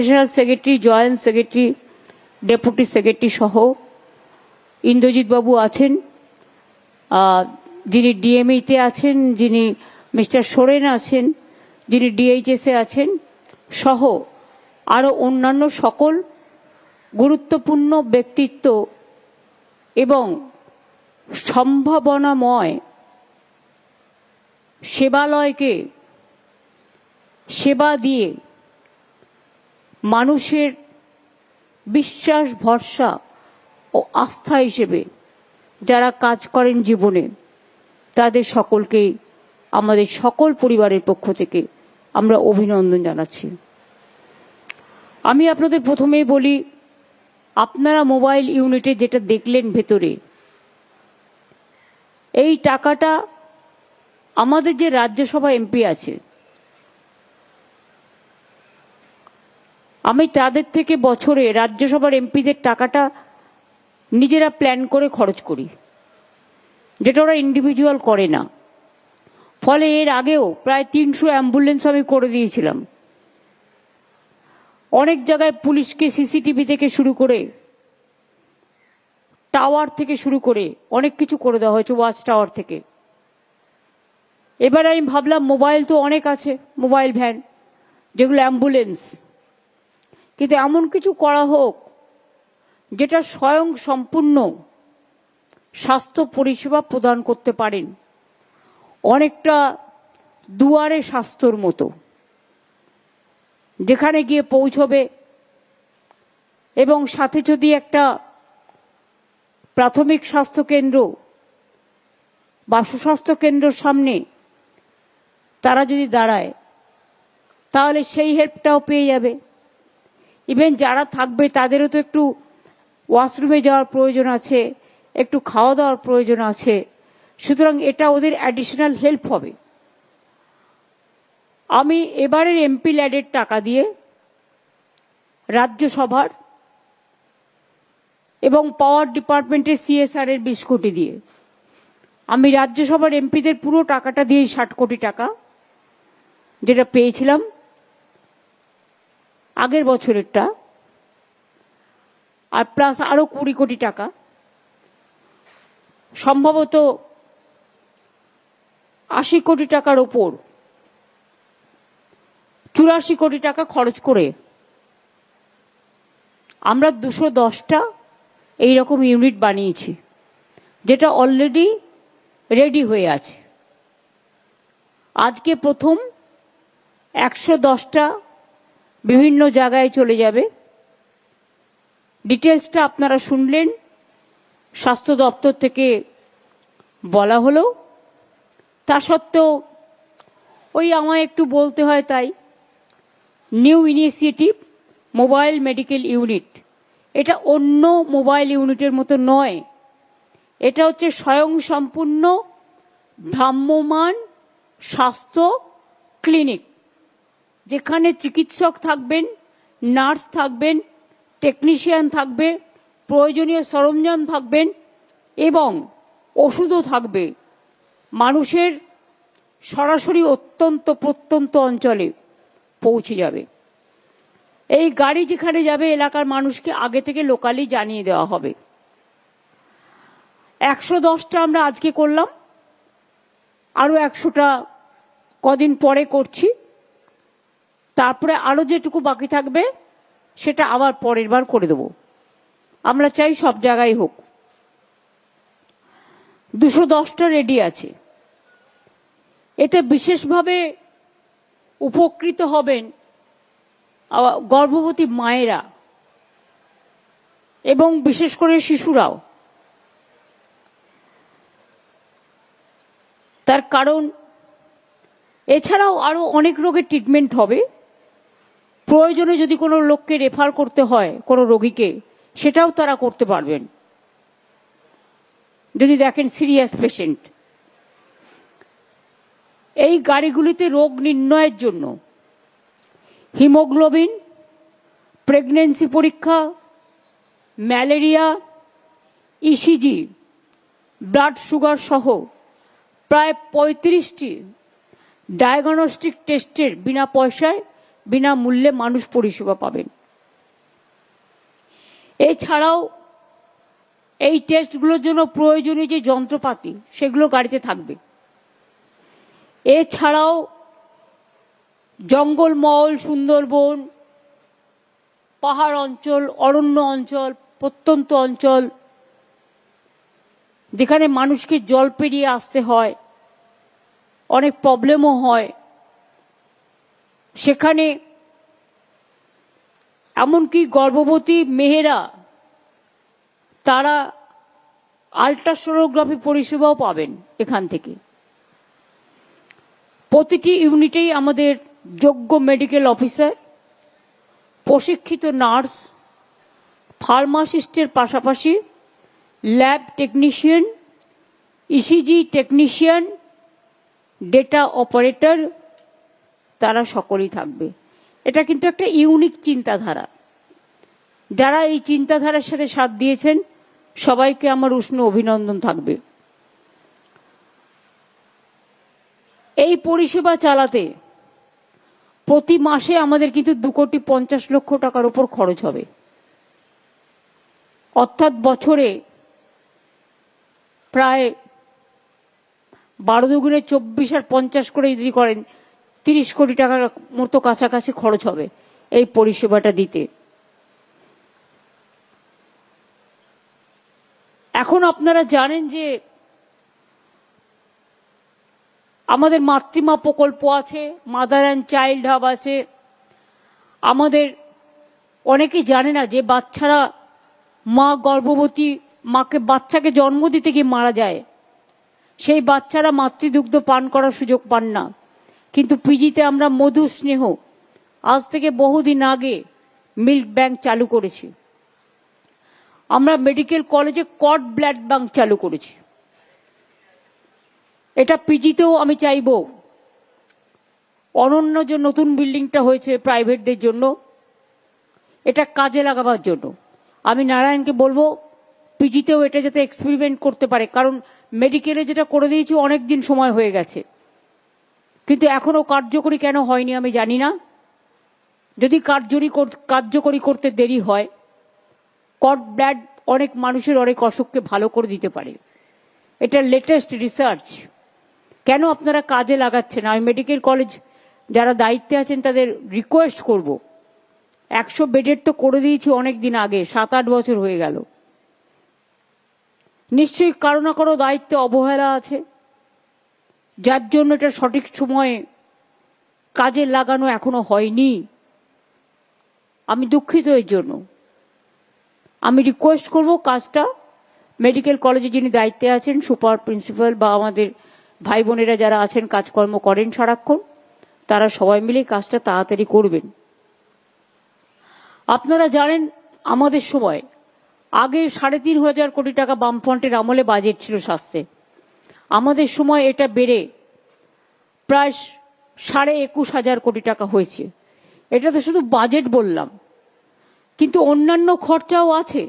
National secretary joint secretary deputy secretary সহ ইন্দ্রজিৎ বাবু আছেন। যিনি ডিএমইতে আছেন, যিনি মিস্টার সোরেন আছেন, যিনি ডিএইচএসে আছেন, সহ আরও অন্যান্য সকল গুরুত্বপূর্ণ ব্যক্তিত্ব এবং সম্ভাবনাময় সেবালয়কে সেবা দিয়ে মানুষের বিশ্বাস, ভরসা ও আস্থা হিসেবে যারা কাজ করেন জীবনে, তাদের সকলকেই আমাদের সকল পরিবারের পক্ষ থেকে আমরা অভিনন্দন জানাচ্ছি। আমি আপনাদের প্রথমেই বলি, আপনারা মোবাইল ইউনিটে যেটা দেখলেন ভেতরে, এই টাকাটা আমাদের যে রাজ্যসভা এমপি আছে আমি তাদের থেকে বছরে রাজ্যসভার এমপিদের টাকাটা নিজেরা প্ল্যান করে খরচ করি। যেটা ওরা ইন্ডিভিজুয়াল করে না। ফলে এর আগেও প্রায় তিনশো অ্যাম্বুলেন্স আমি করে দিয়েছিলাম। অনেক জায়গায় পুলিশকে সিসিটিভি থেকে শুরু করে টাওয়ার থেকে শুরু করে অনেক কিছু করে দেওয়া হয়েছে ওয়াচ টাওয়ার থেকে। এবার আমি ভাবলাম মোবাইল তো অনেক আছে মোবাইল ভ্যান যেগুলো অ্যাম্বুলেন্স কিন্তু এমন কিছু করা হোক যেটা স্বয়ং সম্পূর্ণ স্বাস্থ্য পরিষেবা প্রদান করতে পারেন। অনেকটা দুয়ারে স্বাস্থ্যর মতো। যেখানে গিয়ে পৌঁছবে এবং সাথে যদি একটা প্রাথমিক স্বাস্থ্য কেন্দ্র বা সুস্বাস্থ্য কেন্দ্রের সামনে তারা যদি দাঁড়ায়, তাহলে সেই হেল্পটাও পেয়ে যাবে। ইভেন যারা থাকবে, তাদেরও তো একটু ওয়াশরুমে যাওয়ার প্রয়োজন আছে, একটু খাওয়া দাওয়ার প্রয়োজন আছে। সুতরাং এটা ওদের অ্যাডিশনাল হেল্প হবে। আমি এবারের এমপি ল্যাডের টাকা দিয়ে রাজ্যসভার এবং পাওয়ার ডিপার্টমেন্টের সিএসআর এর বিশ কোটি দিয়ে, আমি রাজ্যসভার এমপিদের পুরো টাকাটা দিয়ে ষাট কোটি টাকা যেটা পেয়েছিলাম আগের বছরেরটা। আর প্লাস আরও কুড়ি কোটি টাকা। সম্ভবত আশি কোটি টাকার ওপর। চুরাশি কোটি টাকা খরচ করে আমরা দুশো দশটা এইরকম ইউনিট বানিয়েছি, যেটা অলরেডি রেডি হয়ে আছে। আজকে প্রথম একশো দশটা বিভিন্ন জায়গায় চলে যাবে। ডিটেলসটা আপনারা শুনলেন। স্বাস্থ্য দপ্তর থেকে বলা হলো। তা সত্ত্বেও ওই আমায় একটু বলতে হয় তাই। New initiative mobile medical unit এটা অন্য মোবাইল ইউনিটের মতো নয়। এটা হচ্ছে স্বয়ং সম্পূর্ণ ভ্রাম্যমান স্বাস্থ্য ক্লিনিক। যেখানে চিকিৎসক থাকবেন, নার্স থাকবেন টেকনিশিয়ান থাকবে, প্রয়োজনীয় সরঞ্জাম থাকবেন এবং ওষুধও থাকবে। মানুষের সরাসরি অত্যন্ত প্রত্যন্ত অঞ্চলে পৌঁছে যাবে। এই গাড়ি যেখানে যাবে, এলাকার মানুষকে আগে থেকে লোকালি জানিয়ে দেওয়া হবে। একশো দশটা আমরা আজকে করলাম। আরও একশোটা কদিন পরে করছি। তারপরে আরও যেটুকু বাকি থাকবে, সেটা আবার পরের বার করে দেব। আমরা চাই সব জায়গায় হোক। দুশো দশটা রেডি আছে। এতে বিশেষভাবে উপকৃত হবেন গর্ভবতী মায়েরা এবং বিশেষ করে শিশুরাও। তার কারণ, এছাড়াও আরও অনেক রোগের ট্রিটমেন্ট হবে। প্রয়োজনে যদি কোনো লোককে রেফার করতে হয়, কোনো রোগীকে, সেটাও তারা করতে পারবেন। যদি দেখেন সিরিয়াস পেশেন্ট। এই গাড়িগুলিতে রোগ নির্ণয়ের জন্য হিমোগ্লোবিন, প্রেগনেন্সি পরীক্ষা, ম্যালেরিয়া ইসিজি ব্লাড সুগার সহ প্রায় পঁয়ত্রিশটি ডায়াগনস্টিক টেস্টের বিনা পয়সায় বিনামূল্যে মানুষ পরিষেবা পাবেন। এছাড়াও এই টেস্টগুলোর জন্য প্রয়োজনীয় যে যন্ত্রপাতি, সেগুলো গাড়িতে থাকবে। এছাড়াও জঙ্গলমহল, সুন্দরবন, পাহাড় অঞ্চল, অরণ্য অঞ্চল, প্রত্যন্ত অঞ্চল, যেখানে মানুষকে জল পেরিয়ে আসতে হয়, অনেক প্রবলেমও হয়। সেখানে এমনকি গর্ভবতী মেয়েরা, তারা আল্ট্রাসোনোগ্রাফি পরিষেবাও পাবেন এখান থেকে। প্রতিটি ইউনিটেই আমাদের যোগ্য মেডিকেল অফিসার, প্রশিক্ষিত নার্স, ফার্মাসিস্টের পাশাপাশি lab technician ECG technician, data operator তারা সকলেই থাকবে। এটা কিন্তু একটা ইউনিক চিন্তাধারা। যারা এই চিন্তাধারার সাথে সাথ দিয়েছেন, সবাইকে আমার উষ্ণ অভিনন্দন থাকবে। এই পরিষেবা চালাতে প্রতি মাসে আমাদের কিন্তু দু কোটি পঞ্চাশ লক্ষ টাকার উপর খরচ হবে। অর্থাৎ বছরে প্রায় বারো দুগুণে চব্বিশ আর পঞ্চাশ করে যদি করেন তিরিশ কোটি টাকার মতো কাছাকাছি খরচ হবে এই পরিষেবাটা দিতে। এখন আপনারা জানেন যে আমাদের মাতৃমা প্রকল্প আছে মাদার অ্যান্ড চাইল্ড হাব আছে। আমাদের অনেকেই জানে না যে বাচ্চারা মা গর্ভবতী, মাকে বাচ্চাকে জন্ম দিতে গিয়ে মারা যায়। সেই বাচ্চারা মাতৃদুগ্ধ পান করার সুযোগ পান না। কিন্তু পিজিতে আমরা মধু স্নেহ। আজ থেকে বহুদিন আগে মিল্ক ব্যাংক চালু করেছি। আমরা মেডিকেল কলেজে কট ব্লাড ব্যাংক চালু করেছি। এটা পিজিতেও আমি চাইব। অনন্য যে নতুন বিল্ডিংটা হয়েছে প্রাইভেটদের জন্য, এটা কাজে লাগাবার জন্য। আমি নারায়ণকে বলব, পিজিতেও এটা যাতে এক্সপেরিমেন্ট করতে পারে, কারণ মেডিকেলে যেটা করে দিয়েছি অনেক দিন সময় হয়ে গেছে। কিন্তু এখনও কার্যকরী কেন হয়নি আমি জানি না। যদি কার্যকরী কর- কার্যকরী করতে দেরি হয় কট ব্লাড অনেক মানুষের অনেক অসুখকে ভালো করে দিতে পারে। এটা লেটেস্ট রিসার্চ কেন আপনারা কাজে লাগাচ্ছেন? আমি মেডিকেল কলেজ যারা দায়িত্বে আছেন তাদের রিকোয়েস্ট করব। একশো বেডের তো করে দিয়েছি অনেক দিন আগে, সাত আট বছর হয়ে গেল। নিশ্চয়ই কারও না কারও দায়িত্বে অবহেলা আছে। যার জন্য এটা সঠিক সময়ে কাজে লাগানো এখনও হয়নি। আমি দুঃখিত এর জন্য। আমি রিকোয়েস্ট করব কাজটা। মেডিকেল কলেজে যিনি দায়িত্বে আছেন, সুপার প্রিন্সিপাল বা আমাদের ভাই বোনেরা যারা আছেন, কাজকর্ম করেন সারাক্ষণ, তারা সবাই মিলে কাজটা তাড়াতাড়ি করবেন। আপনারা জানেন, আমাদের সময় আগে সাড়ে তিন হাজার কোটি টাকা বামফ্রন্টের আমলে বাজেট ছিল স্বাস্থ্যে। আমাদের সময় এটা বেড়ে প্রায় সাড়ে একুশ হাজার কোটি টাকা হয়েছে। এটা তো শুধু বাজেট বললাম। কিন্তু অন্যান্য খরচাও আছে।